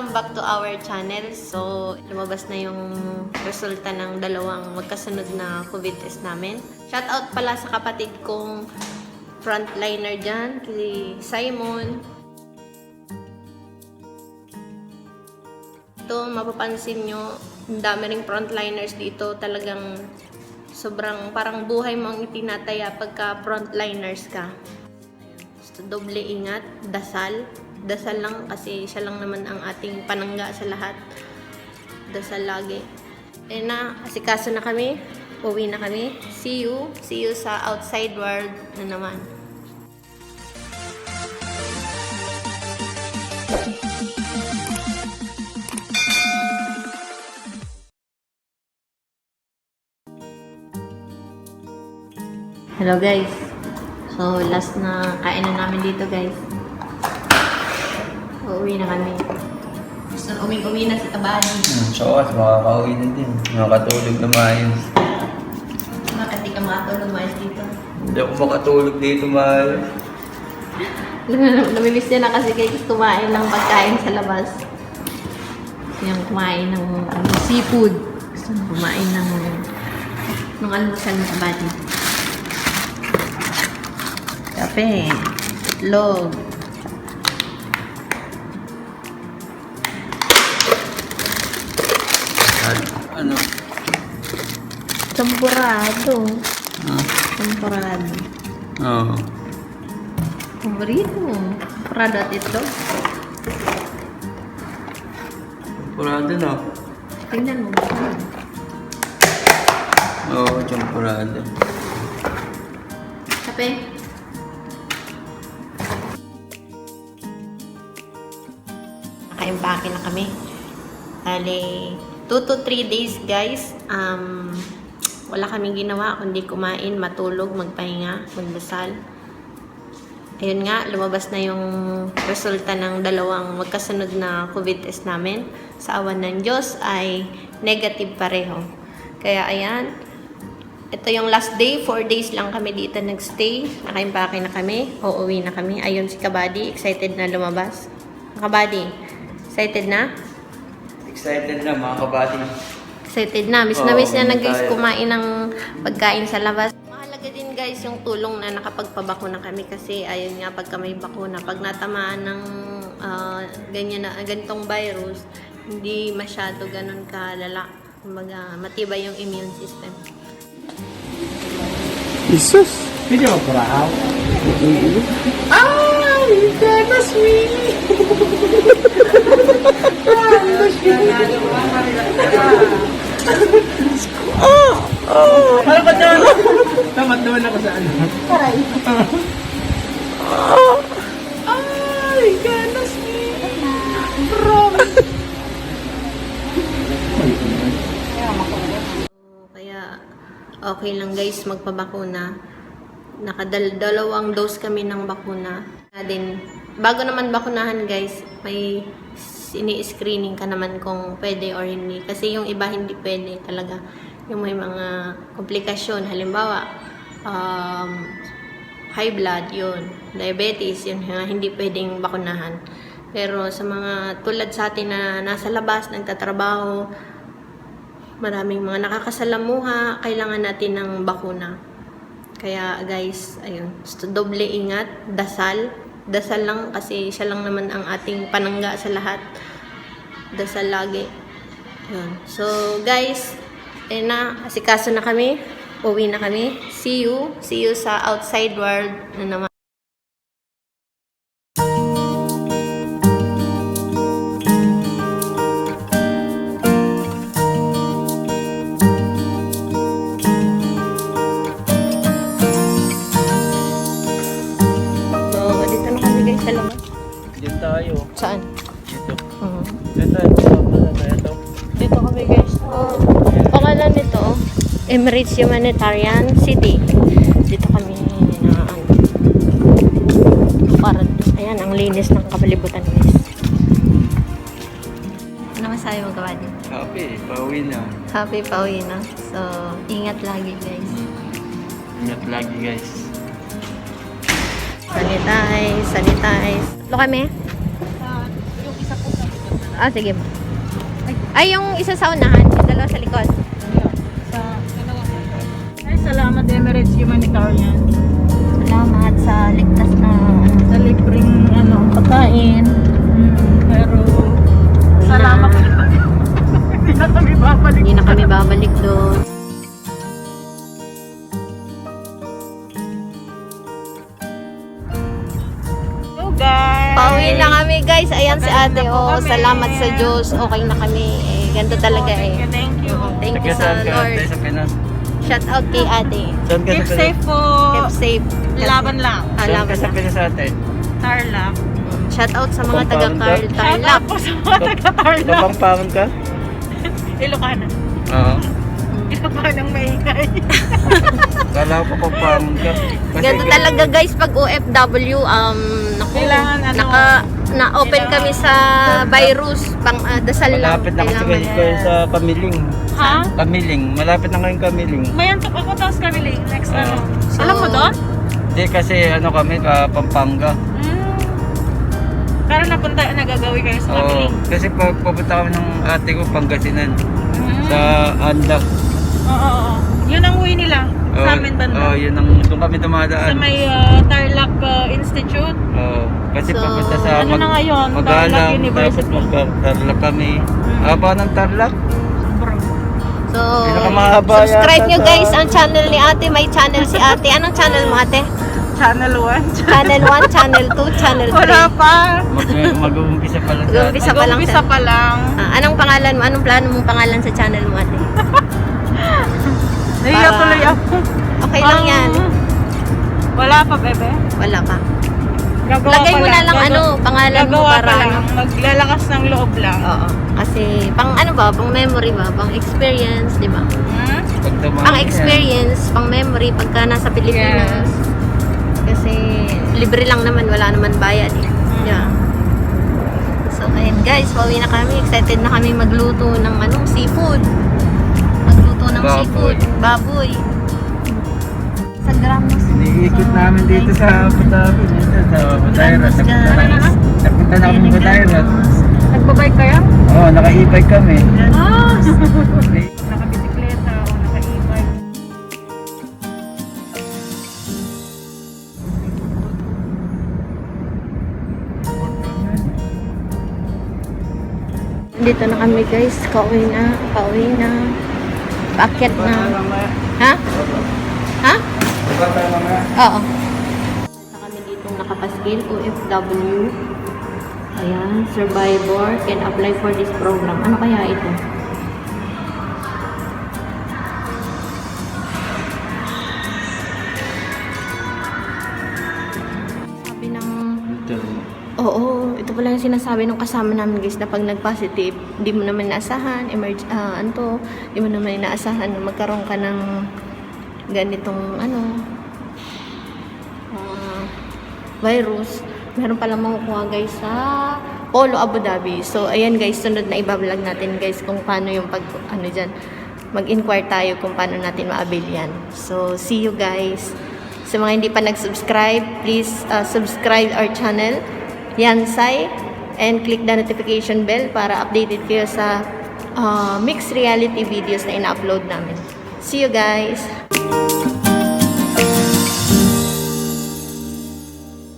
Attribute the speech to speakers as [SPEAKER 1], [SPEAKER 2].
[SPEAKER 1] Welcome back to our channel. So, lumabas na yung resulta ng dalawang magkasunod na COVID test namin. Shout out pala sa kapatid kong frontliner dyan, kay Simon. Ito, mapapansin nyo, ang dami ring frontliners dito. Talagang sobrang parang buhay mo ang itinataya pagka frontliners ka. Basta doble ingat, dasal. Dasal lang kasi siya lang naman ang ating panangga sa lahat. Dasal lagi. Eh na, asikaso na kami. Uwi na kami. See you. See you sa outside world na naman. Hello guys. So, last na kainan namin dito guys. Uuwi na kami. Gusto na uming-uwi na si Tabadi.
[SPEAKER 2] Hmm, so, at makakauwi na din. Makakatulog na maayos.
[SPEAKER 1] Bakit di ka makatulog mais dito?
[SPEAKER 2] Hindi ako makatulog dito maayos.
[SPEAKER 1] Namimiss niya na kasi kayo kumain ng pagkain sa labas. Gusto niyang kumain ng ano, seafood. Gusto niyang kumain ng ng almusal ng Tabadi. Kape. Log.
[SPEAKER 2] Ano?
[SPEAKER 1] Champurado.
[SPEAKER 2] Ah,
[SPEAKER 1] Champurado.
[SPEAKER 2] Oo.
[SPEAKER 1] Paborito. Champurado at itlog.
[SPEAKER 2] Champurado na.
[SPEAKER 1] Tingnan mo.
[SPEAKER 2] Oo, champurado.
[SPEAKER 1] Kape. Nakaimpake na kami. Bale, 2 to 3 days guys. Um, wala kaming ginawa kundi kumain, matulog, magpahinga, magdasal. Ayun nga, lumabas na yung resulta ng dalawang magkasunod na COVID test namin. Sa awan ng Diyos ay negative pareho. Kaya ayan, ito yung last day, 4 days lang kami dito nagstay. Nakaimpake na kami, uuwi na kami. Ayun si Kabady, excited na lumabas. Kabady, excited na?
[SPEAKER 2] Excited na mga kabati.
[SPEAKER 1] Excited na. Miss na miss niya na guys kumain ng pagkain sa labas. Mahalaga din guys yung tulong na nakapagpabakuna kami kasi ayun nga pagka may bakuna, pag natamaan ng ah, ganyan na, ganitong virus, hindi masyado ganun kalala. Kumbaga, matibay yung immune system.
[SPEAKER 3] Jesus! Hindi mo purahaw. Ay! Goodness me! Ah! Ah! Parang ba't naman? Tamat naman ako sa ano. Aray. Ay! Goodness me! From...
[SPEAKER 1] Kaya okay lang guys magpabakuna. Nakadalawang dose kami ng bakuna. Din, bago naman bakunahan guys, may ini-screening ka naman kung pwede or hindi. Kasi yung iba hindi pwede talaga. Yung may mga komplikasyon, halimbawa, um, high blood, yun. Diabetes, yun nga, hindi pwedeng bakunahan. Pero sa mga tulad sa atin na nasa labas, nagtatrabaho, maraming mga nakakasalamuha, kailangan natin ng bakuna. Kaya guys, ayun, doble ingat, dasal. Dasal lang kasi siya lang naman ang ating panangga sa lahat. Dasal lagi. Yun. So guys, eh na, asikaso na kami. Uwi na kami. See you. See you sa outside world na naman. Dito
[SPEAKER 2] tayo.
[SPEAKER 1] Saan?
[SPEAKER 2] Dito.
[SPEAKER 1] Mhm.
[SPEAKER 2] Diyan tayo. Pala na ito.
[SPEAKER 1] Dito kami guys. Oh, pangalan nito, Emirates Humanitarian City. Dito kami na ano. Para, ayan, ang linis ng kapalibutan guys. Ano masabi mo gawin?
[SPEAKER 2] Happy. Pauwi na.
[SPEAKER 1] Happy pauwi na. So, ingat lagi guys.
[SPEAKER 2] Ingat lagi guys.
[SPEAKER 1] Sanitize, sanitize. Lo kami? Ah, sige po. Ay, yung isa sa unahan, yung dalawa sa likod.
[SPEAKER 4] Salamat Emirates Humanitarian.
[SPEAKER 1] Salamat sa ligtas na.
[SPEAKER 4] Sa libreng ano, pagkain. Mm, pero, salamat. Hindi na kami babalik.
[SPEAKER 1] Hindi na kami babalik doon.
[SPEAKER 4] So guys.
[SPEAKER 1] Pauwi na kami guys. Ayan si ate. Oh,
[SPEAKER 4] kami.
[SPEAKER 1] salamat sa Diyos. Okay na kami. Eh, ganito talaga
[SPEAKER 4] Thank you,
[SPEAKER 1] eh.
[SPEAKER 4] thank you.
[SPEAKER 1] Thank you sa? Lord. Shout out kay ate.
[SPEAKER 2] Saan ka
[SPEAKER 4] Keep
[SPEAKER 2] sa
[SPEAKER 4] safe po.
[SPEAKER 1] Keep safe.
[SPEAKER 4] Laban lang.
[SPEAKER 1] Ah,
[SPEAKER 2] Saan ka
[SPEAKER 1] laban
[SPEAKER 2] sa
[SPEAKER 1] lang.
[SPEAKER 2] Pinas?
[SPEAKER 4] Tarlac.
[SPEAKER 1] Shout out sa mga
[SPEAKER 2] Pampanga
[SPEAKER 1] taga
[SPEAKER 2] ka?
[SPEAKER 1] Carl
[SPEAKER 4] Shout
[SPEAKER 1] Tarlac.
[SPEAKER 4] out po sa mga taga-Tarlac.
[SPEAKER 2] Kapangpangan ka?
[SPEAKER 4] Ilocana.
[SPEAKER 2] Oo.
[SPEAKER 4] Ilocana ang maingay.
[SPEAKER 2] Kala ko kapangpangan ka.
[SPEAKER 1] Ganito talaga guys pag OFW um naku,
[SPEAKER 4] Kailangan, ano,
[SPEAKER 1] naka na open kami sa virus pang ah, dasal lang
[SPEAKER 2] malapit na kasi
[SPEAKER 1] kailangan.
[SPEAKER 2] kayo kayo sa Kamiling.
[SPEAKER 4] ha?
[SPEAKER 2] Kamiling. Malapit na kayong Kamiling.
[SPEAKER 4] Mayantok ako tapos kami late. Next
[SPEAKER 2] Ah.
[SPEAKER 4] ano.
[SPEAKER 1] So-
[SPEAKER 4] Alam mo doon?
[SPEAKER 2] Hindi kasi ano kami, ka Pampanga.
[SPEAKER 4] Mm. Pero napunta, nagagawi kayo sa
[SPEAKER 2] Oo.
[SPEAKER 4] Kamiling.
[SPEAKER 2] Kasi pag pupunta kami ng ate ko Pangasinan.
[SPEAKER 4] Mm.
[SPEAKER 2] Sa Andak.
[SPEAKER 4] Oo, oo, oo. Yun ang uwi nila. Sa amin banda.
[SPEAKER 2] Oo, yun ang doon kami
[SPEAKER 4] sa
[SPEAKER 2] dumadaan.
[SPEAKER 4] may uh, Tarlac uh, Institute.
[SPEAKER 2] Oo. Kasi
[SPEAKER 1] So,
[SPEAKER 2] papunta sa
[SPEAKER 4] ano na ngayon?
[SPEAKER 2] Magalang,
[SPEAKER 4] Tarlac University.
[SPEAKER 2] tapos mag-Tarlac kami.
[SPEAKER 4] Mm.
[SPEAKER 2] Haba ng Tarlac.
[SPEAKER 1] So,
[SPEAKER 2] Pinakamahaba
[SPEAKER 1] subscribe nyo
[SPEAKER 2] sa-
[SPEAKER 1] guys ang channel ni ate. May channel si ate. Anong channel mo ate?
[SPEAKER 4] Channel 1.
[SPEAKER 1] Channel 1, channel 2, channel 3.
[SPEAKER 4] Wala pa.
[SPEAKER 2] Mag- mag-uumpisa pa lang sa
[SPEAKER 1] Mag-uumpisa pa lang
[SPEAKER 4] Nag-umpisa
[SPEAKER 1] siya.
[SPEAKER 4] pa lang.
[SPEAKER 1] Ah, anong pangalan mo? Anong plano mong pangalan sa channel mo ate?
[SPEAKER 4] Nahiya
[SPEAKER 1] Para-
[SPEAKER 4] tuloy ako.
[SPEAKER 1] Okay lang yan.
[SPEAKER 4] Wala pa, bebe.
[SPEAKER 1] Wala pa.
[SPEAKER 4] Gagawa
[SPEAKER 1] Lagay
[SPEAKER 4] pa
[SPEAKER 1] mo na lang
[SPEAKER 4] Gagawa-
[SPEAKER 1] ano, pangalan mo
[SPEAKER 4] Gagawa
[SPEAKER 1] para
[SPEAKER 4] pa lang.
[SPEAKER 1] ano.
[SPEAKER 4] Maglalakas ng loob lang.
[SPEAKER 1] Oo. Kasi pang ano ba, pang memory ba, pang experience, di ba?
[SPEAKER 4] Hmm?
[SPEAKER 2] Pag dumami
[SPEAKER 1] Pang experience, pang memory pagka nasa Pilipinas. Kasi libre lang naman, wala naman bayad eh. Yeah. So ayun guys, pauwi na kami. Excited na kami magluto ng ano, seafood. Magluto ng
[SPEAKER 2] Baboy.
[SPEAKER 1] seafood. Baboy. Sa gramos.
[SPEAKER 2] Iniikot namin dito sa Abu Dhabi. Dito sa Budayrat.
[SPEAKER 1] Gramos,
[SPEAKER 2] Napunta na, kami Budayrat.
[SPEAKER 4] Nagbabike kayo?
[SPEAKER 2] Oo, naka-e-bike kami.
[SPEAKER 4] Ah! Nakabisikleta o naka-e-bike.
[SPEAKER 1] Dito na kami guys. Kauwi na. Pauwi na. Paakyat na. Ha? Ha? Oo. Na kami dito nakapaskil, OFW. Ayan, survivor can apply for this program. Ano kaya ito? Sabi ng Oo, pala yung sinasabi ng kasama namin guys na pag nag-positive, di mo naman naasahan, emerge, ah, ano, di mo naman inaasahan na magkaroon ka ng ganitong ano, ah, virus. Meron pala makukuha guys sa Polo Abu Dhabi. So, ayan guys, sunod na ibablog natin guys kung paano yung pag, ano dyan, mag-inquire tayo kung paano natin ma-avail yan. So, see you guys. Sa mga hindi pa nag-subscribe, please uh, subscribe our channel, Yansay, and click the notification bell para updated kayo sa uh, mixed reality videos na ina-upload namin. See you guys!